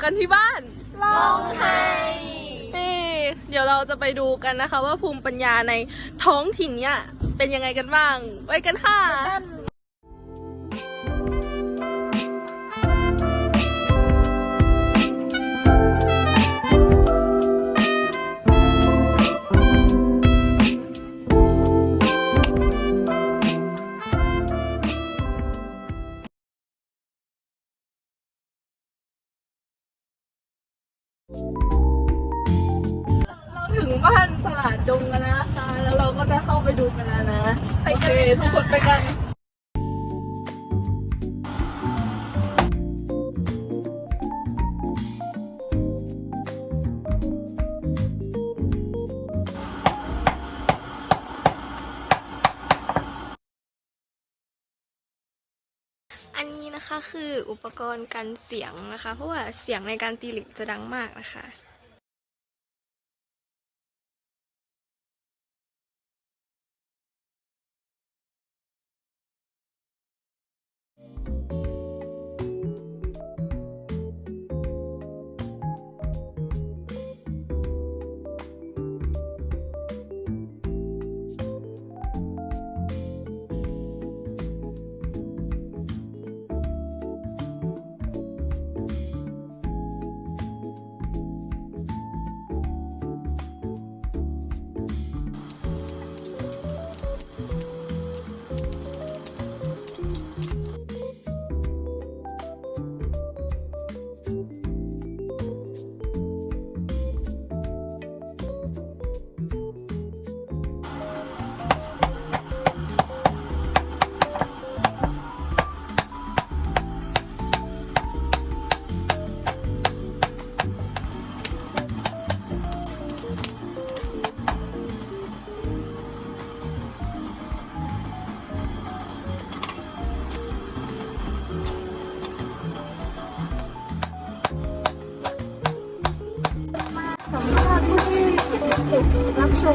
ค่ะวันนี้พวกเราอยู่กันที่บ้านลองไทยนี่เดี๋ยวเราจะไปดูกันนะคะ ว่าภูมิปัญญาในท้องถิ่นเนี่ยเป็นยังไงกันบ้าง ไปกันค่ะเรา คะคืออุปกรณ์กันเสียงนะคะ เพราะว่าเสียงในการตีหลิกจะดังมากนะคะ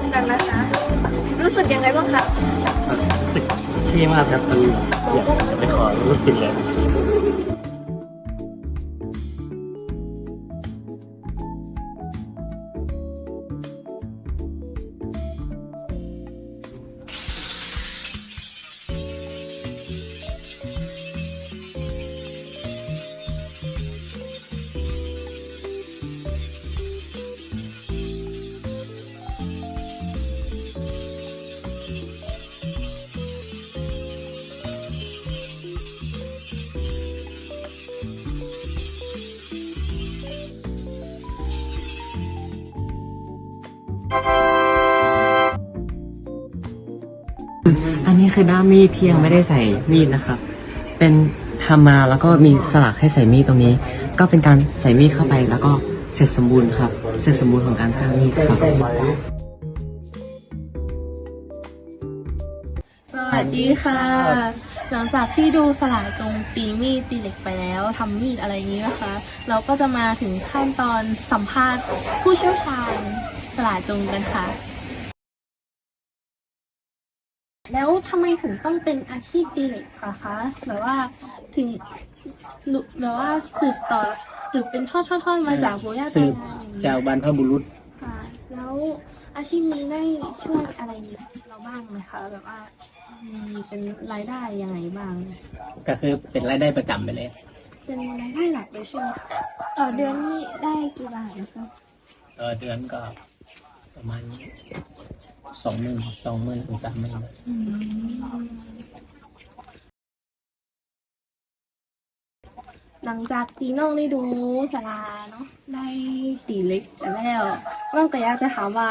มกันนะคะ รู้สึกยังไงบ้างคะ รู้สึกเท่มากครับมันอยากจะไปขอรู้สึกเลย อันนี้คือด้ามมีดที่ยังไม่ได้ใส่มีดนะครับ เป็นทำมาแล้วก็มีสลักให้ใส่มีดตรงนี้ ก็เป็นการใส่มีดเข้าไปแล้วก็เสร็จสมบูรณ์ครับ เสร็จสมบูรณ์ของการสร้างมีดครับ สวัสดีค่ะ หลังจากที่ดูสลายจงตีมีดตีเหล็กไปแล้วทำมีดอะไรอย่างนี้นะคะ เราก็จะมาถึงขั้นตอนสัมภาษณ์ผู้เชี่ยวชาญ สลายจงกันค่ะ แล้วทำไมถึงต้องเป็นอาชีพตีเหล็กอะคะแบบว่าถึงลุแบบว่าสืบต่อสืบเป็นทอดๆๆมาจากปู่ย่าสืตาบยายอย่างนี้จากบรรพบุรุษค่ะแล้วอาชีพนี้ได้ช่วยอะไรเราบ้างไหมคะแบบว่ามีเป็นรายได้ยังไงบ้าง ก็คือเป็นรายได้ประจำไปเลย เป็นรายได้หลักเลยใช่ไหมคะต่อเดือนนี่ได้กี่บาทนะคะต่อเดือนก็ ประมาณสองหมื่นสองหมื่นถึงสามหมื่นหลังจากตีน้องได้ดูสาราเนาะได้ตีเล็กกันแล้วน้องก็อยากจะถามว่า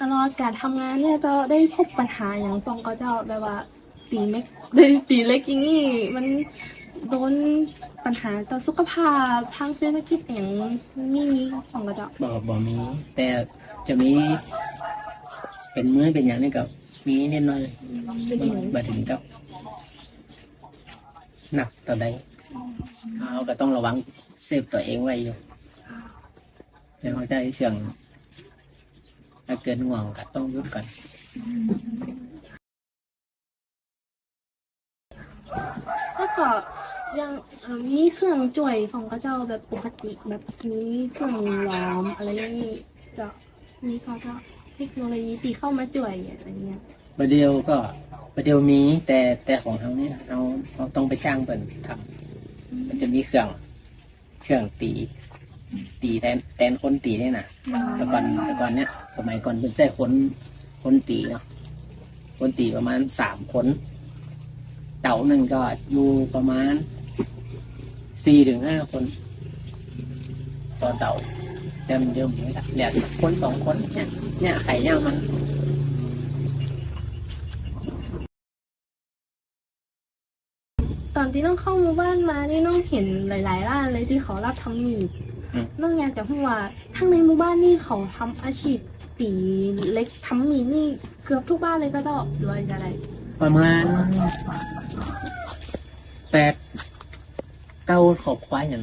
ตลอดการทำงานเนี่ยเจะได้พบปัญหาอย่างฟองก็เจ้าแบบว่าตีเม็กได้ตีเล็กอย่างนี้มันโดนปัญหาต่อสุขภาพทางเศรษฐกิจเองมีฟองก็เจ้าบอกบอกมีแต่ จะมี เป็นมือเป็นอย่างนี้ก็มีนิดหน่อยบัถึงกับหนักต่อใดเขาก็ต้องระวังเซฟตัวเองไว้อยู่ในหัวใจเสื่องถ้าเกินห่วงก็ต้องหยุดก่อนแล้วก็ยังมีเครื่องจ่วยของก็เจ้าแบบปกติแบบมีเครื่องล้อมอะไรนี่จะ มีก็เจ้าเทคโนโลยีที่เข้ามาจ่วยอะไรเงี้ยประเดียวก็ประเดียวมีแต่แต่ของเขาเนี่ยเราเราต้องไปจ้างเปิ่นทำมันจะมีเครื่อง เครื่องตี ตีแทนแทนคนตีเนี่ยนะแต่ก่อนแต่ก่อนเนี่ยสมัยก่อนเป็นใจคนคนตีเนาะคนตีประมาณสามคน เต่าหนึ่งก็อยู่ประมาณสี่ถึงห้าคนต่อเต่า แต่มันเดียวไม่ละเหลือสักคนสองคนเนี่ยเนี่ยไข่เนี่ยมันตอนที่น้องเข้าหมู่บ้านมานี่น้องเห็นหลายๆร้านเลยที่เขารับทำมีดอืม น้องอยากจะพูดว่าทั้งในหมู่บ้านนี่เขาทำอาชีพตีเล็กทำมีดนี่เกือบทุกบ้านเลยก็ต้องหรือว่าอะไร ประมาณแปดเก้าขอบควายอย่าง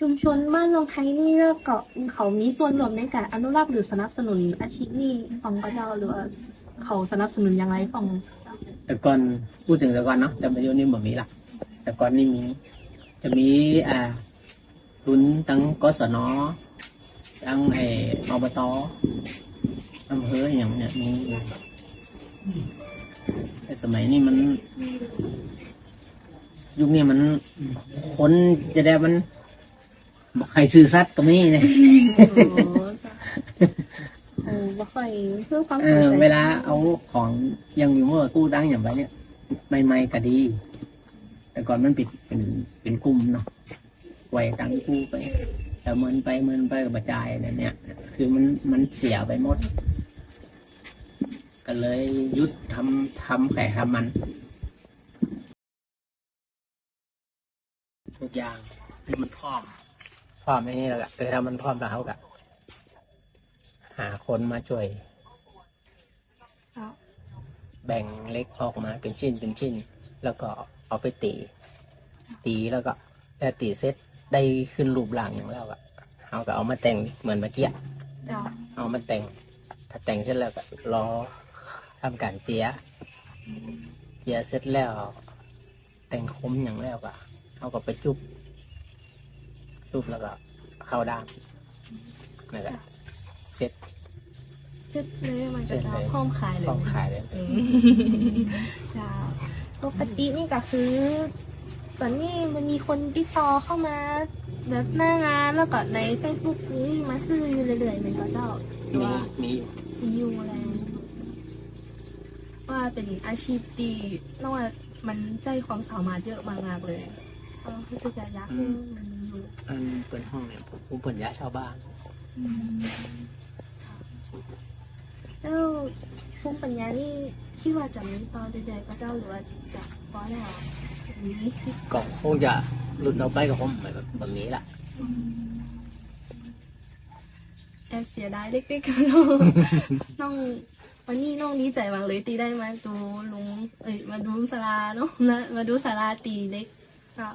ชุมชนบ้านลงไทยนี่เก็เขามีส่วนรวมในการอนุรักษ์หรือสนับสนุนอาชีพนี้ของพระเจ้าหรือว่าเขาสนับสนุนยังไงของ แต่ก่อนพูดถึงแต่ก่อนเนาะแต่ปัจจุบันนี้บ่มีละแต่ก่อนนี่มี จะมีอ่าทุนทั้งกศนทั้งไออบตอำเภออย่างเนี้ยมีแต่สมัยนี้มัน ยุคนี้มันคนจะได้มัน บอกใครซื้อสัตว์ก็มีเนี่ยโอ้บ่ค่อยเพื่อความเอสนอใจเวลาเอาของอยังอยู่เมื่อกู้ตั้งอย่างไรเนี่ยใหม่ๆก็ดี แต่ก่อนมันปิดเป็นเป็นกลุ่มเนาะไว้ตั้งกู้ไป แต่เมินไปเมินไปกับกระจายเนี่ยเนี่ย คือมันมันเสียไปหมด ก็เลยหยุดทำทำแข่ทำมันทุกอย่างที่มันพร้อม พร้อมอย่างนี้แล้วก็เออถ้ามันพร้อมแล้วก็หาคนมาช่วย ครับแบ่งเล็กออกมาเป็นชิ้นเป็นชิ้น แล้วก็เอาไปตี ตีแล้วก็แต่ตีเสร็จได้ขึ้นรูปร่างอย่างแล้วอะเอาก็เอามาแต่งเหมือนเมื่อกี้อะเจ้าเอามาแต่ง ถ้าแต่งเสร็จแล้วก็รอทำการเจียเจียเสร็จแล้ว แต่งคมอย่างแล้วก็เอาก็ไปจุบ จุบแล้วก็เข้าด้ามนั่นแหละเสร็จเสร็จเลยมันเสร็จะจเลย พร้อมขายเลยพร้อมขายเลยอืมเจ้าปกตินี่ก็คือตอนนี้มันมีคนติดต่อเข้ามาแบบหน้างานแล้วก็ใน Facebook นี้มาซื้ออยู่เรื่อยๆเป็นก็เจ้าหรือมีว่ามีอยู่มีอยู่แล้วว่าเป็นอาชีพที่นอกว่ามันใจความสามารถเยอะมากๆเลยก็รู้สึกอยากให้มันมี อยู่อันเปิดห้องเนี่ยผมผมเปิดยาชาวบ้านแล้วภูมิปัญญานี่คิดว่าจะมีต่อเรื่อยๆก็เจ้าหรือว่าจะพอแล้วมีคิดก็คงจะหลุดเอาไปกับผมแบบแบบนี้ละแอบเสียดายเล็กๆก็น้องน้องวันนี้น้องดีใจมากเลยตีได้มาดูลุงเอ้ยมาดูสาราเนาะนะมาดูสาราตีเล็กก็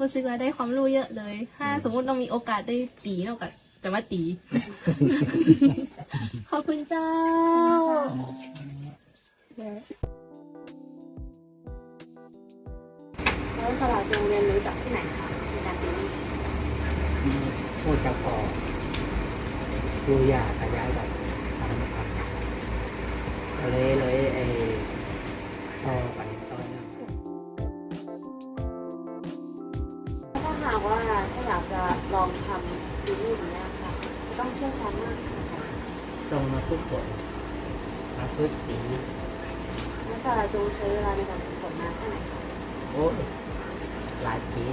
รู้สึกว่าได้ความรู้เยอะเลย ถ้าสมมุติเรามีโอกาสได้ตีเราก็จะมาตี ขอบคุณเจ้า แล้วสลาจงเรียนรู้จากที่ไหนคะในการตีพูดกับพอครูยาตายายแบบตามนะครับเลยเลยไอ้ต่อ ชี่ยวชาญมากค่ะตรงมาฝึกฝนมาฝึกสีแล้วสลาจงใช้เวลาในการฝึกฝนนานแค่ไหนคะโอ้ยหลายปี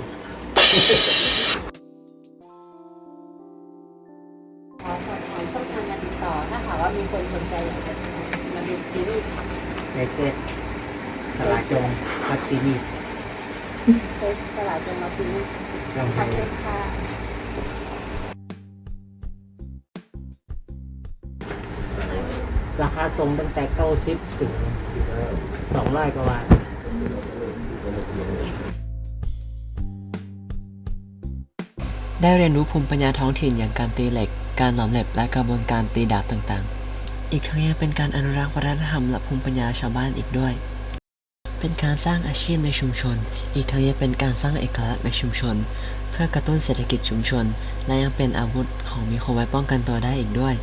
ขอสอบถามช่องทางการติดต่อ ถ้าหากว่ามีคนสนใจอยากจะมาดูซีรีส์ในเฟซสลาจงพัตตินีเฟซสลาจงมาซีรีส์ลองทัดูกเลยค่ะ ราคาทรงตั้งแต่เก้าสิบถึงสองร้อยกว่าบาทได้เรียนรู้ภูมิปัญญาท้องถิ่นอย่างการตีเหล็ก การหลอมเหล็บและกระบวนการตีดาบต่างๆ อีกทั้งยังเป็นการอนุรักษ์วัฒนธรรมและภูมิปัญญาชาวบ้านอีกด้วย เป็นการสร้างอาชีพในชุมชน อีกทั้งยังเป็นการสร้างเอกลักษณ์ในชุมชน เพื่อกระตุ้นเศรษฐกิจชุมชน และยังเป็นอาวุธของมีคมไว้ป้องกันตัวได้อีกด้วย